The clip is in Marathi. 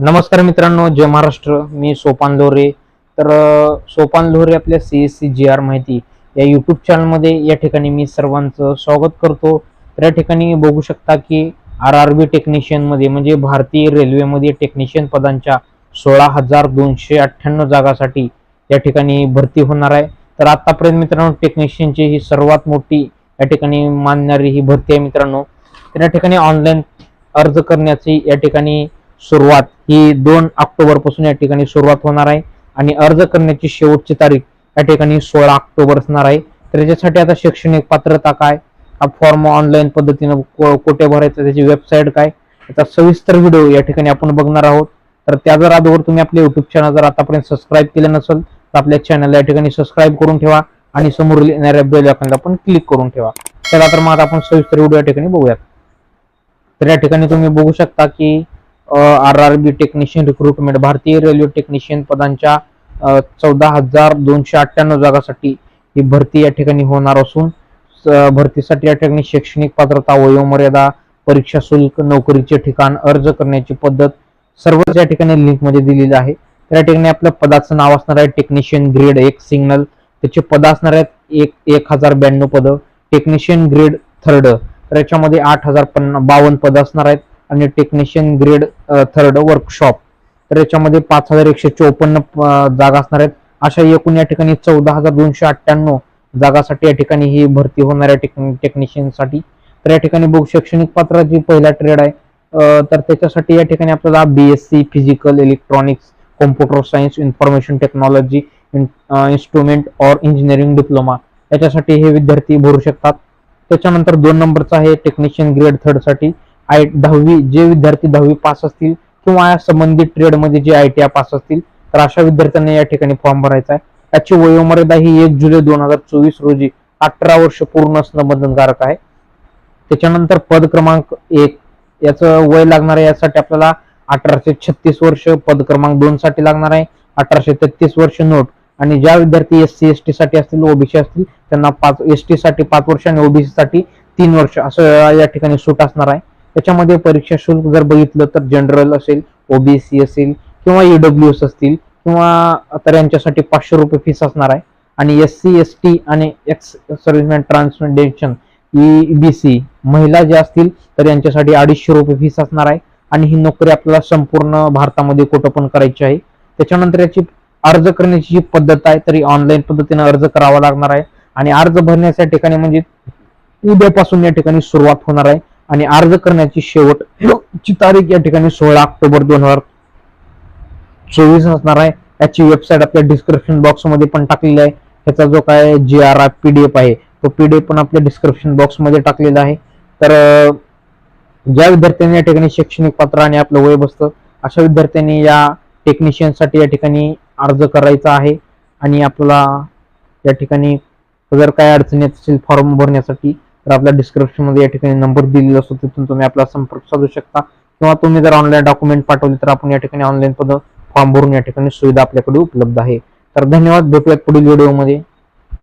नमस्कार मित्रांनो जय महाराष्ट्र. मी सोपान लोरे. तर सोपान लोरे आपल्या C S C G R माहिती या यूट्यूब चॅनलमध्ये या ठिकाणी मी सर्वांचं स्वागत करतो. तर या ठिकाणी बघू शकता की आर आर बी टेक्निशियनमध्ये म्हणजे भारतीय रेल्वेमध्ये टेक्निशियन पदांच्या सोळा हजार दोनशे अठ्ठ्याण्णव जागासाठी या ठिकाणी भरती होणार आहे. तर आतापर्यंत मित्रांनो टेक्निशियनची ही सर्वात मोठी या ठिकाणी मानणारी ही भरती आहे मित्रांनो. तर या ठिकाणी ऑनलाईन अर्ज करण्याची या ठिकाणी सुरुवात ही दोन ऑक्टोबरपासून या ठिकाणी सुरुवात होणार आहे आणि अर्ज करण्याची शेवटची तारीख या ठिकाणी सोळा ऑक्टोबर असणार आहे. तर याच्यासाठी आता शैक्षणिक पात्रता काय? हा फॉर्म ऑनलाईन पद्धतीनं कुठे भरायचा? त्याची वेबसाईट काय? याचा सविस्तर व्हिडिओ या ठिकाणी आपण बघणार आहोत. तर त्या जर अगोदर तुम्ही आपले युट्यूब चॅनल जर आतापर्यंत सबस्क्राईब केलं नसेल तर आपल्या चॅनलला या ठिकाणी सबस्क्राईब करून ठेवा आणि समोर येणाऱ्या बेल आयकॉनला पण क्लिक करून ठेवा. चला तर मग आता आपण सविस्तर व्हिडिओ या ठिकाणी बघूयात. तर या ठिकाणी तुम्ही बघू शकता की R R B technician recruitment भारतीय रेल्वे टेक्निशियन पदांच्या चौदा हजार दोनशे अठ्ठ्याण्णव जागासाठी ही भरती या ठिकाणी होणार असून स- भरतीसाठी या ठिकाणी शैक्षणिक पात्रता वयोमर्यादा परीक्षा शुल्क नोकरीचे ठिकाण अर्ज करण्याची पद्धत सर्वच या ठिकाणी लिंकमध्ये दिलेली आहे. तर या ठिकाणी आपल्या पदाचं नाव असणार आहे टेक्निशियन ग्रेड एक सिग्नल त्याचे पद असणार आहेत एक एक हजार ब्याण्णव पद. टेक्निशियन ग्रेड थर्ड तर याच्यामध्ये आठ हजार पन्ना बावन्न पद असणार आहेत. आणि टेक्निशियन ग्रेड थर्ड वर्कशॉप तर याच्यामध्ये पाच हजार एकशे चोपन्न जागा असणार आहेत. अशा एकूण या ठिकाणी चौदा हजार दोनशे अठ्ठ्याण्णव जागासाठी या ठिकाणी ही भरती होणाऱ्या टेक्निशियनसाठी तर या ठिकाणी बघू शैक्षणिक पात्राची पहिला ट्रेड आहे. तर त्याच्यासाठी या ठिकाणी आपल्याला B S C physical electronics computer science information technology instrument और इंजिनिअरिंग डिप्लोमा याच्यासाठी हे विद्यार्थी भरू शकतात. त्याच्यानंतर दोन नंबरचा आहे टेक्निशियन ग्रेड थर्डसाठी आय दहावी जे विद्यार्थी दहावी पास असतील किंवा या संबंधित ट्रेडमध्ये जे आय टी आय पास असतील तर अशा विद्यार्थ्यांना या ठिकाणी फॉर्म भरायचा आहे. त्याची वयोमर्यादा ही एक जुलै दोन हजार चोवीस रोजी अठरा वर्ष पूर्ण असणं बंधनकारक आहे. त्याच्यानंतर पद क्रमांक एक याचं वय लागणार आहे यासाठी आपल्याला अठराशे छत्तीस वर्ष पद क्रमांक दोन साठी लागणार आहे अठराशे तेहतीस वर्ष नोट. आणि ज्या विद्यार्थी एस सी एस टी साठी असतील ओबीसी असतील त्यांना पाच एस टी साठी पाच वर्ष आणि ओबीसी साठी तीन वर्ष असं या ठिकाणी सूट असणार आहे. त्याच्यामध्ये परीक्षा शुल्क जर बघितलं तर जनरल असेल ओबीसी असेल किंवा ईडब्ल्यू एस असतील किंवा तर यांच्यासाठी पाचशे रुपये फीस असणार आहे. आणि एस सी एस टी आणि एक्स सर्व्हिसमॅन ट्रान्समेंटेशन ई बी सी महिला ज्या असतील तर यांच्यासाठी अडीचशे रुपये फीस असणार आहे. आणि ही नोकरी आपल्याला संपूर्ण भारतामध्ये कुठं पण करायची आहे. त्याच्यानंतर याची अर्ज करण्याची जी पद्धत आहे तरी ऑनलाईन पद्धतीने अर्ज करावा लागणार आहे. आणि अर्ज भरण्याच्या ठिकाणी म्हणजे उद्यापासून या ठिकाणी सुरुवात होणार आहे. आणि अर्ज करण्याची शेवटची तारीख या ठिकाणी सोळा ऑक्टोबर दोन हजार चोवीस असणार आहे. याची वेबसाईट आपल्या डिस्क्रिप्शन बॉक्समध्ये पण टाकलेली आहे. ह्याचा जो काय जी आर आर पीडीएफ आहे तो पीडीएफ पण आपल्या डिस्क्रिप्शन बॉक्समध्ये टाकलेला आहे. तर ज्या विद्यार्थ्यांनी या ठिकाणी शैक्षणिक पात्र आणि आपलं वय बसतं अशा विद्यार्थ्यांनी या टेक्निशियनसाठी या ठिकाणी अर्ज करायचा आहे. आणि आपल्याला या ठिकाणी जर काय अडचणी येत असेल फॉर्म भरण्यासाठी तर आपल्या डिस्क्रिप्शनमध्ये या ठिकाणी नंबर दिलेला असतो तिथून तुम्ही आपला संपर्क साधू शकता. किंवा तुम्ही जर ऑनलाईन डॉक्युमेंट पाठवले तर आपण या ठिकाणी ऑनलाईन पद फॉर्म भरून या ठिकाणी सुविधा आपल्याकडे उपलब्ध आहे. तर धन्यवाद भेटूयात पुढील व्हिडिओमध्ये